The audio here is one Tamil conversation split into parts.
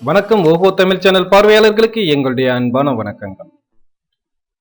வணக்கம். ஓஹோ தமிழ் சேனல் பார்வையாளர்களுக்கு எங்களுடைய அன்பான வணக்கங்கள்.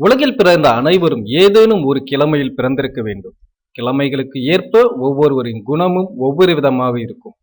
உலகில் பிறந்த அனைவரும் ஏதேனும் ஒரு கிழமையில் பிறந்திருக்க வேண்டும். கிழமைகளுக்கு ஏற்ப ஒவ்வொருவரின் குணமும் ஒவ்வொரு விதமாக இருக்கும்.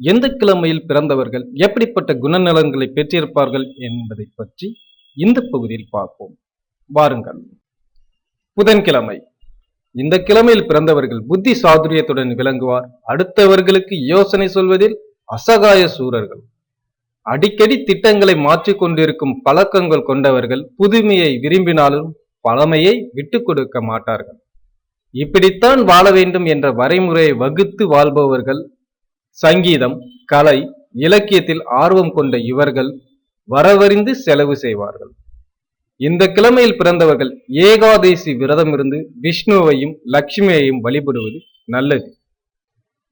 எந்த கிழமையில் பிறந்தவர்கள் எப்படிப்பட்ட குணநலன்களை பெற்றிருப்பார்கள் என்பதை பற்றி இந்த பகுதியில் பார்ப்போம். வாருங்கள். புதன்கிழமை. இந்த கிழமையில் பிறந்தவர்கள் புத்தி சாதுரியத்துடன் விளங்குவார். அடுத்தவர்களுக்கு யோசனை சொல்வதில் அசகாய சூரர்கள். அடிக்கடி திட்டங்களை மாற்றிக் கொண்டிருக்கும் பழக்கங்கள் கொண்டவர்கள் புதுமையை விரும்பினாலும் பழமையை விட்டு கொடுக்க மாட்டார்கள். இப்படித்தான் வாழ வேண்டும் என்ற வரைமுறையை வகுத்து வாழ்பவர்கள் சங்கீதம் கலை இலக்கியத்தில் ஆர்வம் கொண்ட இவர்கள் வரவறிந்து செலவு செய்வார்கள். இந்த கிழமையில் பிறந்தவர்கள் ஏகாதேசி விரதம் இருந்து விஷ்ணுவையும் லட்சுமியையும் வழிபடுவது நல்லது.